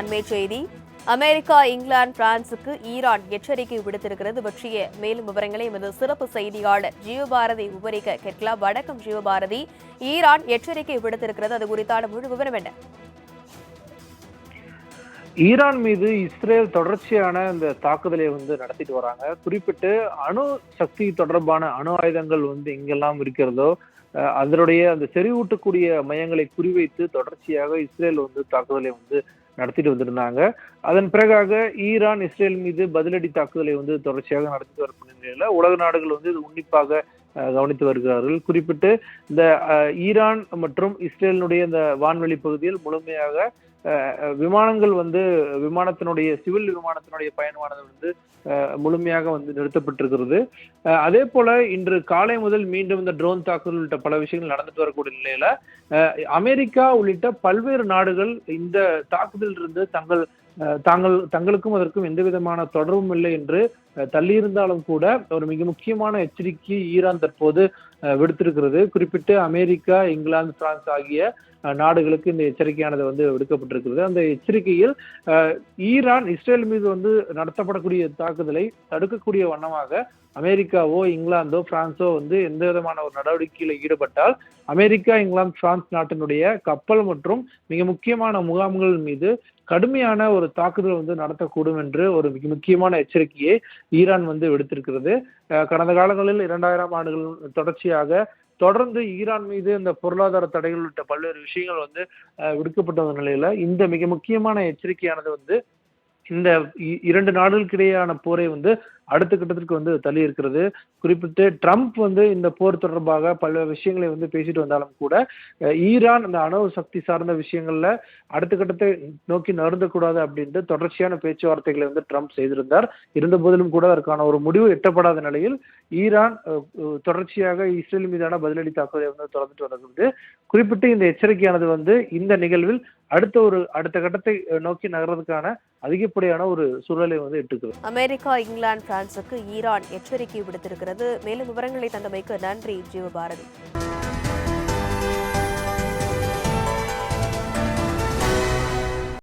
அண்மை செய்தி. America England பிரான்சுக்கு ஈரான் எச்சரிக்கை விடுத்திருக்கிறது. பற்றிய மேலும் விவரங்களை எமது சிறப்பு செய்தியாளர் ஜீவபாரதி விவரிக்க கேட்கலாம். வணக்கம் ஜீவபாரதி. ஈரான் எச்சரிக்கை விடுத்திருக்கிறது. அது குறித்தான முழு விவரம் என்ன? ஈரான் மீது இஸ்ரேல் தொடர்ச்சியான இந்த தாக்குதலை வந்து நடத்திட்டு வராங்க. குறிப்பிட்டு அணு சக்தி தொடர்பான அணு ஆயுதங்கள் வந்து எங்கெல்லாம் இருக்கிறதோ அதனுடைய அந்த செறிவூட்டக்கூடிய மையங்களை குறிவைத்து தொடர்ச்சியாக இஸ்ரேல் வந்து தாக்குதலை வந்து நடத்திட்டு வந்திருந்தாங்க. அதன் பிறகாக ஈரான் இஸ்ரேல் மீது பதிலடி தாக்குதலை வந்து தொடர்ச்சியாக நடத்திட்டு வரக்கூடிய நிலையில உலக நாடுகள் வந்து இது உன்னிப்பாக கவனித்து வருகிறார்கள். குறிப்பிட்டு இந்த ஈரான் மற்றும் இஸ்ரேலினுடைய இந்த வான்வெளி பகுதியில் முழுமையாக விமானங்கள் வந்து விமானத்தினுடைய சிவில் விமானத்தினுடைய பயணமானது வந்து முழுமையாக வந்து நிறுத்தப்பட்டிருக்கிறது. அதே போல இன்று காலை முதல் மீண்டும் இந்த ட்ரோன் தாக்குதல் உள்ளிட்ட பல விஷயங்கள் நடந்துட்டு வரக்கூடிய நிலையில அமெரிக்கா உள்ளிட்ட பல்வேறு நாடுகள் இந்த தாக்குதலில் இருந்து தங்கள் தாங்கள் தங்களுக்கும் அதற்கும் எந்த விதமான தொடர்பும் இல்லை என்று தள்ளியிருந்தாலும் கூட ஒரு மிக முக்கியமான எச்சரிக்கை ஈரான் தற்போது விடுத்திருக்கிறது. குறிப்பிட்டு அமெரிக்கா இங்கிலாந்து பிரான்ஸ் ஆகிய நாடுகளுக்கு இந்த எச்சரிக்கையானது வந்து விடுக்கப்பட்டிருக்கிறது. அந்த எச்சரிக்கையில் ஈரான் இஸ்ரேல் மீது வந்து நடத்தப்படக்கூடிய தாக்குதலை தடுக்கக்கூடிய வண்ணமாக அமெரிக்காவோ இங்கிலாந்தோ பிரான்ஸோ வந்து எந்த விதமான ஒரு நடவடிக்கையில் ஈடுபட்டால் அமெரிக்கா இங்கிலாந்து பிரான்ஸ் நாட்டினுடைய கப்பல் மற்றும் மிக முக்கியமான முகாம்கள் மீது கடுமையான ஒரு தாக்குதல் வந்து நடத்தக்கூடும் என்று ஒரு மிக முக்கியமான எச்சரிக்கையை ஈரான் வந்து விடுத்திருக்கிறது. கடந்த காலங்களில் இரண்டாயிரம் ஆண்டுகள் தொடர்ச்சியாக தொடர்ந்து ஈரான் மீது இந்த பொருளாதார தடைகள் உள்ளிட்ட பல்வேறு விஷயங்கள் வந்து விடுக்கப்பட்ட நிலையில இந்த மிக முக்கியமான எச்சரிக்கையானது வந்து இந்த இ- இரண்டு நாடுகளுக்கு இடையேயான போரை வந்து அடுத்த கட்டத்திற்கு வந்து தள்ளி இருக்கிறது. குறிப்பிட்டு ட்ரம்ப் வந்து இந்த போர் தொடர்பாக பல விஷயங்களை வந்து பேசிட்டு வந்தாலும் கூட ஈரான் அந்த அணு சக்தி சார்ந்த விஷயங்கள்ல அடுத்த கட்டத்தை நோக்கி நருந்தக்கூடாது அப்படின்ட்டு தொடர்ச்சியான பேச்சுவார்த்தைகளை வந்து ட்ரம்ப் செய்திருந்தார். இருந்த போதிலும் கூட அதற்கான ஒரு முடிவு எட்டப்படாத நிலையில் ஈரான் தொடர்ச்சியாக இஸ்ரேல் மீதான பதிலடி தாக்குதலை வந்து தொடர்ந்துட்டு வருகிறது குறிப்பிட்டு இந்த எச்சரிக்கையானது வந்து இந்த நிகழ்வில் அடுத்த ஒரு அடுத்த கட்டத்தை நோக்கி நகர்றதுக்கான அதிகப்படியான ஒரு சூழலை வந்து எட்டுக்கிறது. அமெரிக்கா இங்கிலாந்து பிரான்சுக்கு ஈரான் எச்சரிக்கை விடுத்திருக்கிறது. மேலும் விவரங்களை தந்தமைக்கு நன்றி ஜீவபாரதி.